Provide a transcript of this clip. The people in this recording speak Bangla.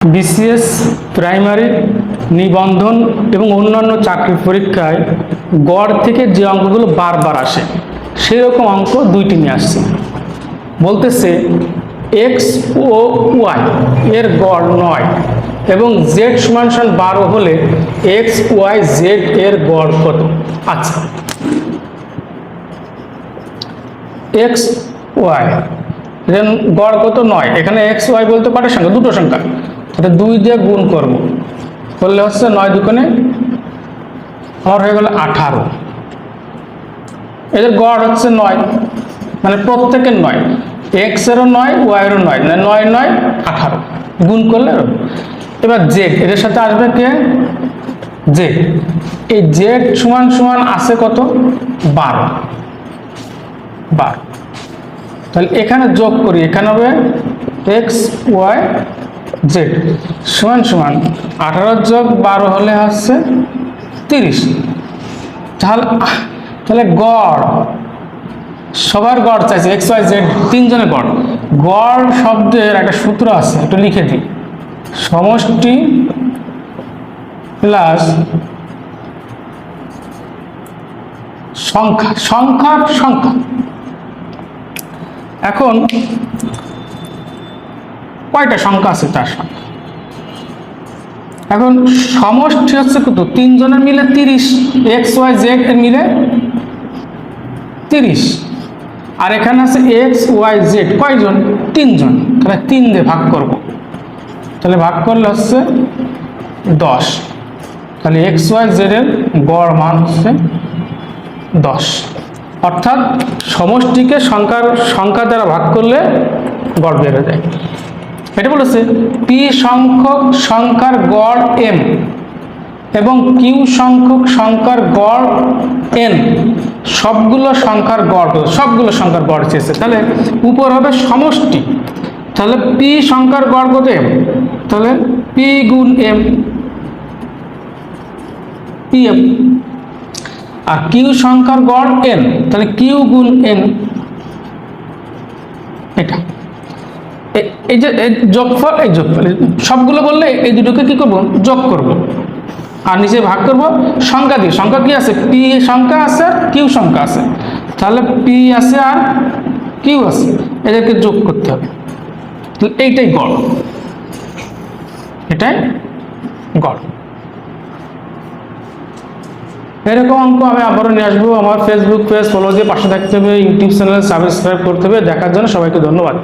বিসিএস, প্রাইমারি, নিবন্ধন এবং অন্যান্য চাকরির পরীক্ষায় গড় থেকে যে অঙ্কগুলো বারবার আসে, সেরকম অঙ্ক দুইটি নিয়ে আসছে। বলতেছে এক্স ও ওয়াই এর গড় নয় এবং জেড সমান সমান বারো হলে এক্স ওয়াই জেড এর গড় কত? আচ্ছা। এক্স ওয়াই গড় কত? নয়। এখানে এক্স ওয়াই বলতে পারে সংখ্যা, দুটো সংখ্যা। তাহলে দুই দিয়ে গুণ করব। করলে হচ্ছে নয় দুকোণে আমার হয়ে গেল আঠারো। এদের গড় হচ্ছে নয় মানে প্রত্যেকের নয়। এক্সেরও নয় ওয়াইয়েরও নয় মানে নয় নয় আঠারো। গুণ করলে এবার জেড এদের সাথে আসবে কে? জেড এই জেড সমান সমান আছে কত? বারো। বারো। তাহলে এখানে যোগ করি, এখানে হবে এক্স ওয়াই জেড। সমান সমান, আঠারো যোগ বারো হলে হচ্ছে তিরিশ। তাহলে তাহলে গড়। সবার গড় চাইছে এক্স ওয়াই জেড তিনজনের গড়। গড় শব্দের একটা সূত্র আছে, একটু লিখে দিই। সমষ্টি প্লাস সংখ্যা, সংখ্যার সংখ্যা। এখন কয়টা সংখ্যা আছে তার সংখ্যা? এখন সমষ্টি হচ্ছে কত? তিনজনের মিলে তিরিশ এক্স ওয়াই জেড মিলে তিরিশ। আর এখানে আছে এক্স ওয়াই জেড কয়জন? তিনজন। তাহলে তিন দিয়ে ভাগ করব। তাহলে ভাগ করলে হচ্ছে দশ। তাহলে এক্স ওয়াই জেড এর গড় মান হচ্ছে দশ। অর্থাৎ সমষ্টিকে সংখ্যার, সংখ্যা দ্বারা ভাগ করলে গড় বেড়ে যায়। এটা বলেছে পি সংখ্যক সংখ্যার গড় এম এবং কিউ সংখ্যক সংখ্যার গড় এন সবগুলো সংখ্যার গড়? সবগুলো সংখ্যার গড় চেয়েছে। তাহলে উপর হবে সমষ্টি। তাহলে পি সংখ্যার গড় কত এম তাহলে পি গুণ এম পি এম আর কিউ সংখ্যার গড় এন তাহলে কিউ গুণ এন এই যে যোগফল এই যোগফল সবগুলো বললে এই দুটোকে কি করব? যোগ করব। আর নিচে ভাগ করব। সংখ্যা দিয়ে, সংখ্যা কি আছে? পি সংখ্যা আছে আর কিউ সংখ্যা আছে। তাহলে পি আছে আর কিউ আছে। এদেরকে যোগ করতে হবে। এইটাই গড়। এটাই গড়। এরকম অঙ্ক আমি আবারও নিয়ে আসব। আমার ফেসবুক পেজ ফলো দিয়ে পাশে থাকতে হবে। ইউটিউব চ্যানেল সাবস্ক্রাইব করতে হবে। দেখার জন্য সবাইকে ধন্যবাদ।